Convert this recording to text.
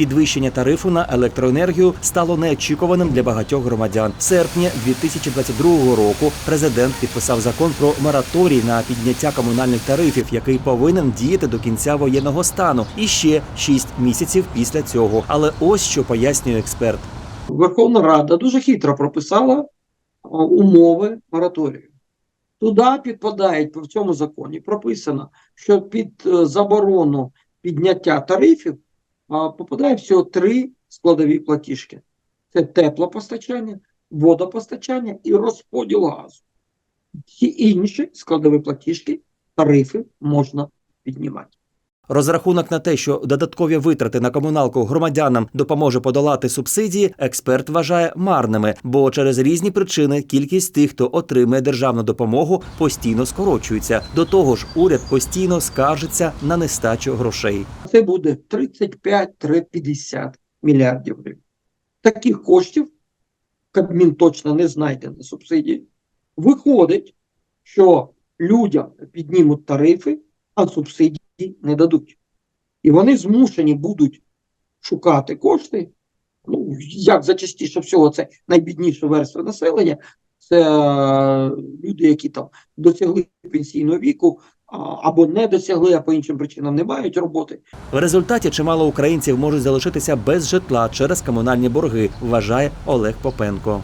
Підвищення тарифу на електроенергію стало неочікуваним для багатьох громадян. В серпні 2022 року президент підписав закон про мораторій на підняття комунальних тарифів, який повинен діяти до кінця воєнного стану і ще 6 місяців після цього. Але ось що пояснює експерт. Верховна Рада дуже хитро прописала умови мораторію. Туди підпадають в цьому законі прописано, що під е, заборону підняття тарифів попадає всього три складові платіжки: це теплопостачання, водопостачання і розподіл газу. Всі інші складові платіжки, тарифи можна піднімати. Розрахунок на те, що додаткові витрати на комуналку громадянам допоможе подолати субсидії, експерт вважає марними, бо через різні причини кількість тих, хто отримує державну допомогу, постійно скорочується. До того ж, уряд постійно скаржиться на нестачу грошей. Це буде 35-50 мільярдів гривень. Таких коштів Кабмін точно не знайде на субсидії. Виходить, що людям піднімуть тарифи, а субсидії не дадуть. І вони змушені будуть шукати кошти. Ну, як зачастіше всього, це найбідніша верства населення. Це е, люди, які там досягли пенсійного віку, або не досягли, а по іншим причинам не мають роботи. В результаті чимало українців можуть залишитися без житла через комунальні борги, вважає Олег Попенко.